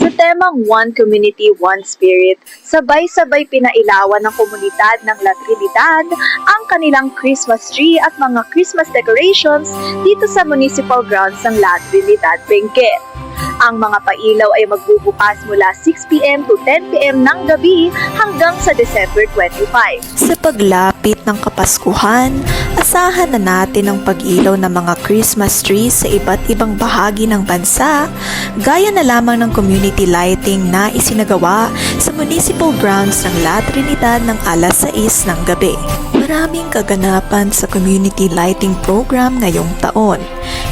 Sa temang One Community, One Spirit, sabay-sabay pinailawan ng komunidad ng La Trinidad ang kanilang Christmas tree at mga Christmas decorations dito sa municipal grounds ng La Trinidad, Benguet. Ang mga pailaw ay magbubukas mula 6pm to 10pm ng gabi hanggang sa December 25. Sa paglapit ng Kapaskuhan, asahan na natin ang pag-ilaw ng mga Christmas trees sa iba't ibang bahagi ng bansa, gaya na lamang ng community lighting na isinagawa sa municipal grounds ng La Trinidad ng alas 6 ng gabi. Maraming kaganapan sa community lighting program ngayong taon,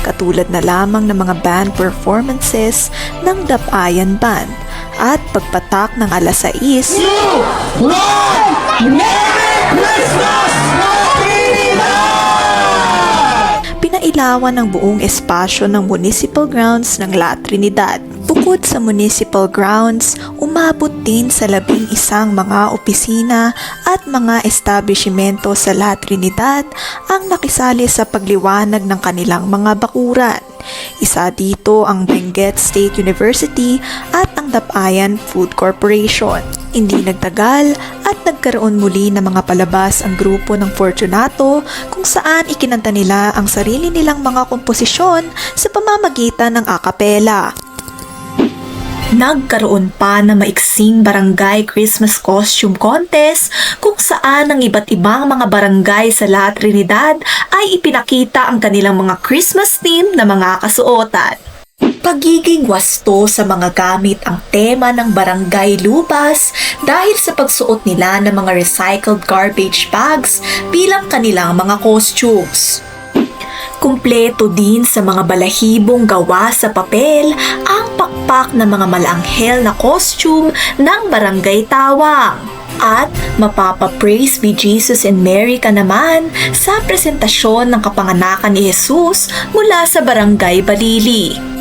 katulad na lamang ng mga band performances ng Dapayan Band at pagpatak ng alas 6 pinailawan ng buong espasyo ng municipal grounds ng La Trinidad. Bukod sa municipal grounds, umabot din sa labing isang mga opisina at mga establishmento sa La Trinidad ang nakisali sa pagliwanag ng kanilang mga bakuran. Isa dito ang Benguet State University at ang Dapayan Food Corporation. Hindi nagtagal at nagkaroon muli ng mga palabas ang grupo ng Fortunato kung saan ikinanta nila ang sarili nilang mga komposisyon sa pamamagitan ng akapela. Nagkaroon pa na maiksing barangay Christmas costume contest kung saan ang iba't ibang mga barangay sa La Trinidad ay ipinakita ang kanilang mga Christmas theme na mga kasuotan. Pagiging wasto sa mga gamit ang tema ng barangay lubas dahil sa pagsuot nila ng mga recycled garbage bags bilang kanilang mga costumes. Kumpleto din sa mga balahibong gawa sa papel ang pakpak ng mga malanghel na costume ng barangay Tawang. At mapapa-praise be Jesus and Mary ka naman sa presentasyon ng kapanganakan ni Jesus mula sa barangay Balili.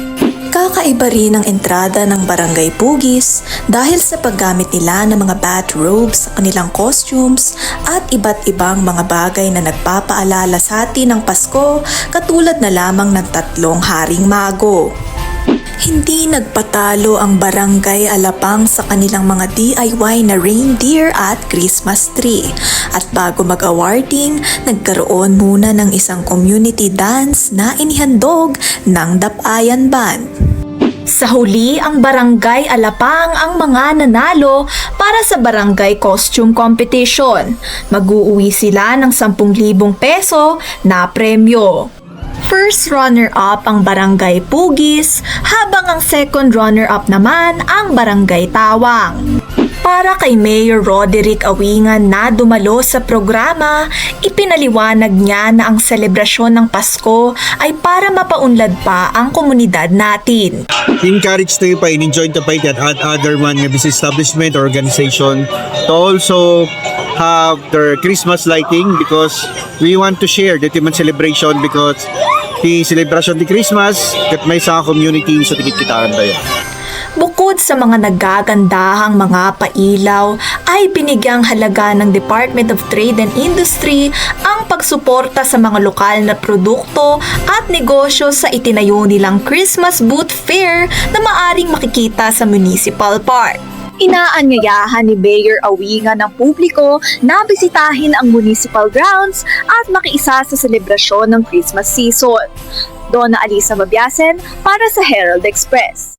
Kakaiba rin ang entrada ng Barangay Pugis dahil sa paggamit nila ng mga bathrobes sa kanilang costumes at iba't ibang mga bagay na nagpapaalala sa atin ng Pasko katulad na lamang ng tatlong haring mago. Hindi nagpatalo ang barangay Alapang sa kanilang mga DIY na reindeer at Christmas tree. At bago mag-awarding, nagkaroon muna ng isang community dance na inihandog ng Dapayan Band. Sa huli, ang Barangay Alapang ang mga nanalo para sa Barangay Costume Competition. Mag-uuwi sila ng 10,000 peso na premyo. First runner-up ang Barangay Pugis, habang ang second runner-up naman ang Barangay Tawang. Para kay Mayor Roderick Awingan na dumalo sa programa, ipinaliwanag niya na ang selebrasyon ng Pasko ay para mapaunlad pa ang komunidad natin. encourage tayo pa in-enjoy the fight at add other man business establishment or organization to also have their Christmas lighting because we want to share the human celebration because the celebration the Christmas kat may sa community sa tikit-kitaan tayo. Bukod sa mga nagagandahang mga pailaw, ay binigyang halaga ng Department of Trade and Industry ang pagsuporta sa mga lokal na produkto at negosyo sa itinayo nilang Christmas Booth Fair na maaring makikita sa Municipal Park. Inaanyayahan ni Mayor Awingan ng publiko na bisitahin ang municipal grounds at makiisa sa selebrasyon ng Christmas season. Donna Alisa Mabiasen para sa Herald Express.